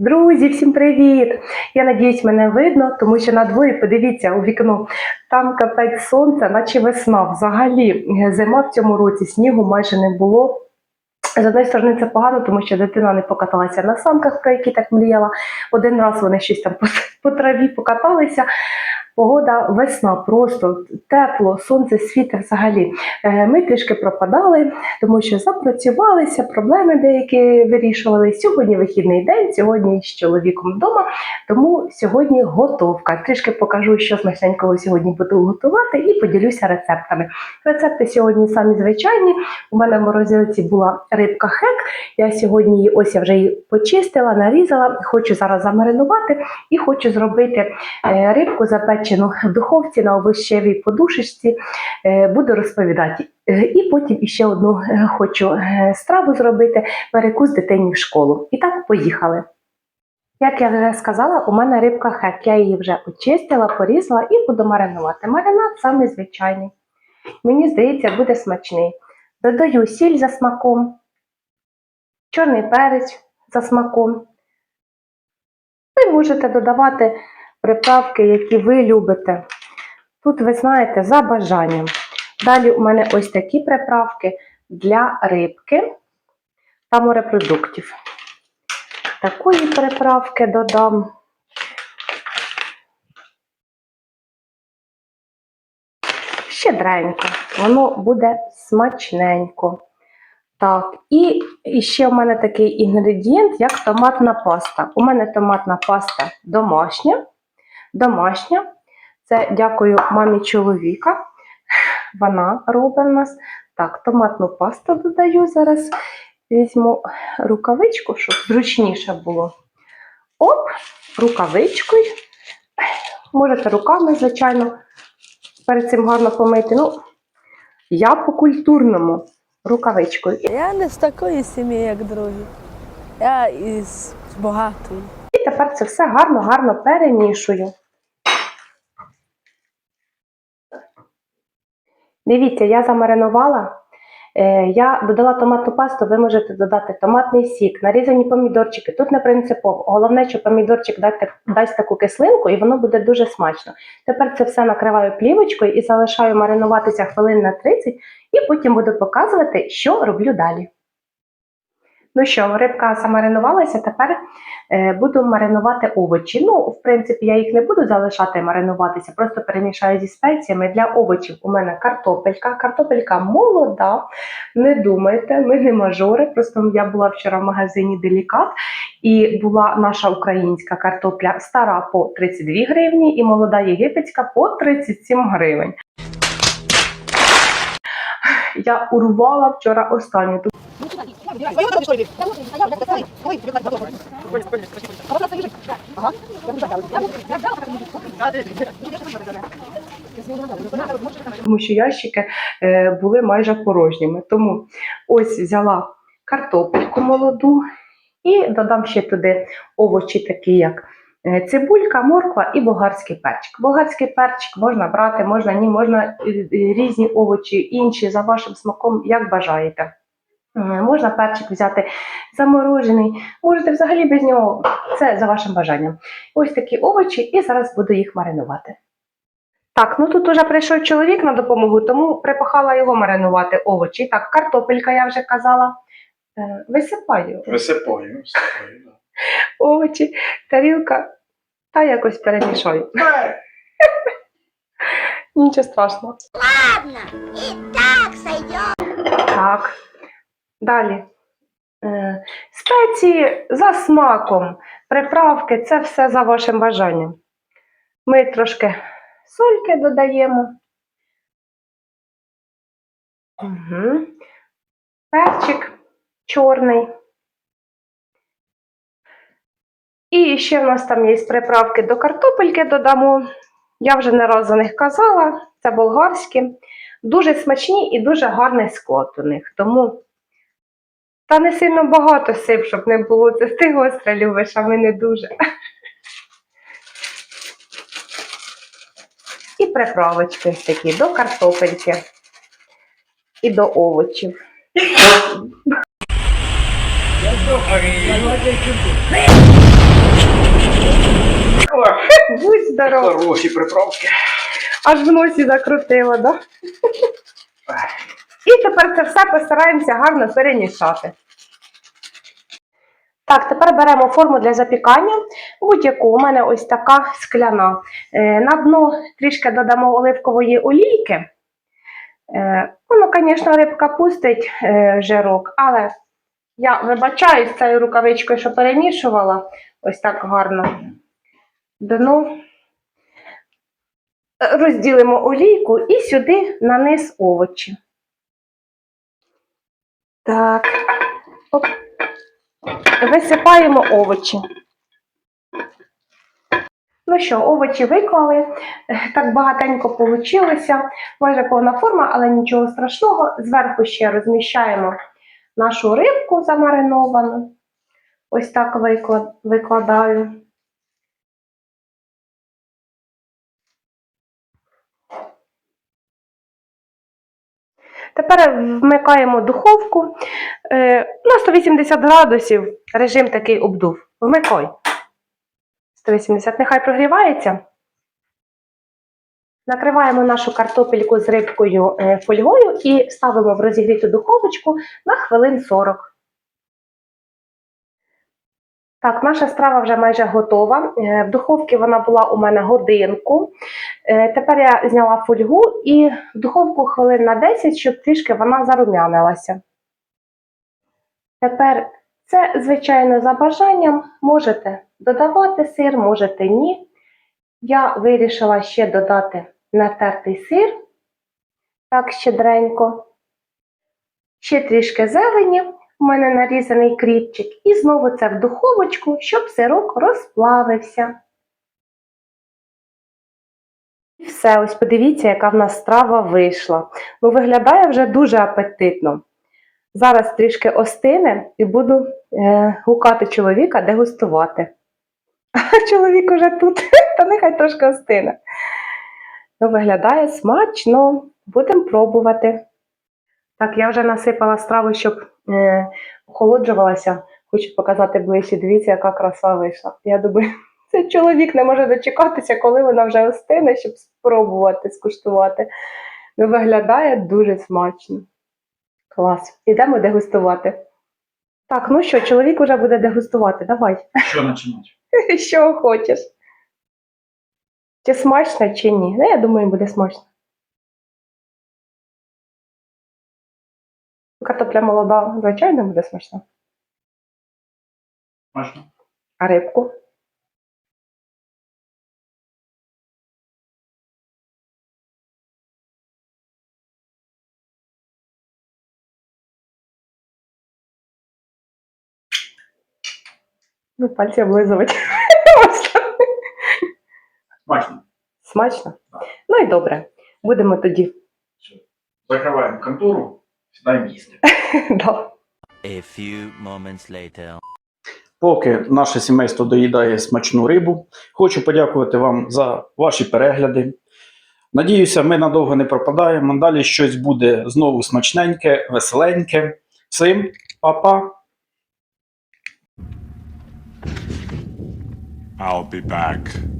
Друзі, всім привіт! Я надіюсь, мене видно, тому що на дворі, подивіться у вікно, там капець сонця, наче весна. Взагалі, е, зима в цьому році снігу майже не було. З однієї сторони, це погано, тому що дитина не покаталася на санках, про які так мріяла. Один раз вони щось там по траві покаталися. Погода весна, просто тепло, сонце світе взагалі. Е, Ми трішки пропадали, тому що запрацювалися, проблеми деякі вирішували. Сьогодні вихідний день, сьогодні з чоловіком вдома, тому сьогодні готовка. Трішки покажу, що смачненького сьогодні буду готувати, і поділюся рецептами. Рецепти сьогодні самі звичайні. У мене в морозилці була рибка хек. Я сьогодні її ось я вже її почистила, нарізала. Хочу зараз замаринувати і хочу зробити е, рибку запечену в духовці на овощевій подушечці. Е, Буду розповідати. Е, І потім іще одну е, хочу страву зробити перекус дитині в школу. І так, поїхали. Як я вже сказала, у мене рибка хек. Я її вже очистила, порізала і буду маринувати. Маринад саме звичайний. Мені здається, буде смачний. Додаю сіль за смаком, чорний перець за смаком. Ви можете додавати приправки, які ви любите. Тут, ви знаєте, за бажанням. Далі у мене ось такі приправки для рибки та морепродуктів. Такої приправки додам. Щедренько, воно буде смачненько. Так, і, і ще в мене такий інгредієнт, як томатна паста. У мене томатна паста домашня. Домашня. Це дякую мамі чоловіка. Вона робить у нас. Так, томатну пасту додаю зараз. Візьму рукавичку, щоб зручніше було. Оп, рукавичкою. Можете руками, звичайно, перед цим гарно помити. Ну, я по-культурному рукавичкою. Я не з такої сім'ї, як другі. Я із багатої. І тепер це все гарно, гарно перемішую. Дивіться, я замаринувала. Е, Я додала томатну пасту, ви можете додати томатний сік, нарізані помідорчики. Тут не принципово. Головне, що помідорчик дасть таку кислинку і воно буде дуже смачно. Тепер це все накриваю плівочкою і залишаю маринуватися хвилин на 30, і потім буду показувати, що роблю далі. Ну що, рибка замаринувалася, тепер е, буду маринувати овочі. Ну, в принципі, я їх не буду залишати маринуватися, просто перемішаю зі спеціями. Для овочів у мене картопелька. Картопелька молода. Не думайте, ми не мажори. Просто я була вчора в магазині Делікат і була наша українська картопля стара по 32 гривні і молода єгипетська по 37 гривень. Я урвала вчора останню. Тому що ящики е, були майже порожніми. Тому ось взяла картопельку молоду і додам ще туди овочі, такі як е, цибулька, морква і болгарський перчик. Болгарський перчик можна брати, можна ні, можна е, різні овочі, інші за вашим смаком, як бажаєте. Е, Можна перчик взяти заморожений, можете взагалі без нього, це за вашим бажанням. Ось такі овочі, і зараз буду їх маринувати. Так, ну тут уже прийшов чоловік на допомогу, тому припахала його маринувати овочі. Так, картопелька, я вже казала. Е, Висипаю Висипаю, висипаю. да. овочі, тарілка та якось перемішаю. Е, Нічого страшного. Так. Далі. Е, Спеції за смаком, приправки це все за вашим бажанням. Ми трошки сольки додаємо. Угу. Перчик чорний. І ще в нас там є приправки до картопельки додамо. Я вже не раз за них казала, це болгарські. Дуже смачні і дуже гарний склад у них. Тому та не сильно багато сип, щоб не було. Це ти гостре любиш, а ми не дуже. І приправочки такі до картопельки і до овочів. Будь здоров. Хороші приправки. Аж в носі закрутило, да? І тепер це все постараємося гарно перемішати. Так, тепер беремо форму для запікання. Будь-яку у мене ось така скляна. Е, На дно трішки додамо оливкової олійки. Е, Воно, звісно, рибка пустить е, жирок, але я вибачаюсь цією рукавичкою, що перемішувала ось так гарно. Дно розділимо олійку і сюди на низ овочі. Так. Оп. Висипаємо овочі. Ну що, овочі виклали. Так багатенько вийшло. Майже повна форма, але нічого страшного. Зверху ще розміщаємо нашу рибку замариновану. Ось так викладаю. Тепер вмикаємо духовку е, на 180 градусів. Режим такий обдув. Вмикай. 180, нехай прогрівається. Накриваємо нашу картопельку з рибкою е, фольгою і ставимо в розігріту духовочку на хвилин 40. Так, наша страва вже майже готова. Е, В духовці вона була у мене годинку. Е, Тепер я зняла фольгу і в духовку хвилин на 10, щоб трішки вона зарум'янилася. Тепер це, звичайно, за бажанням. Можете додавати сир, можете ні. Я вирішила ще додати натертий сир, так щедренько. Ще трішки зелені, у мене нарізаний кріпчик, і знову це в духовочку, щоб сирок розплавився. І все, ось подивіться, яка в нас страва вийшла. Ну, виглядає вже дуже апетитно. Зараз трішки остине і буду е, гукати чоловіка дегустувати. А чоловік уже тут, та нехай трошки остине. Ну, виглядає смачно. Будемо пробувати. Так, я вже насипала страву, щоб е, охолоджувалася. Хочу показати ближче. Дивіться, яка краса вийшла. Я думаю, цей чоловік не може дочекатися, коли вона вже остине, щоб спробувати скуштувати. Ну, виглядає дуже смачно. Клас. Ідемо дегустувати. Так, ну що, чоловік вже буде дегустувати. Давай. Що починати? Що хочеш? Чи смачно, чи ні? Ну, я думаю, буде смачно. Картопля молода, звичайно, буде смачно. Смачно? А рибку? Ну, пальці облизувати. Смачно. Смачно? Ну і добре. Будемо тоді. Закриваємо контуру, сідаємо їсти. Да. A few moments later. Поки наше сімейство доїдає смачну рибу, хочу подякувати вам за ваші перегляди. Надіюся, ми надовго не пропадаємо. Далі щось буде знову смачненьке, веселеньке. Всім па-па! I'll be back.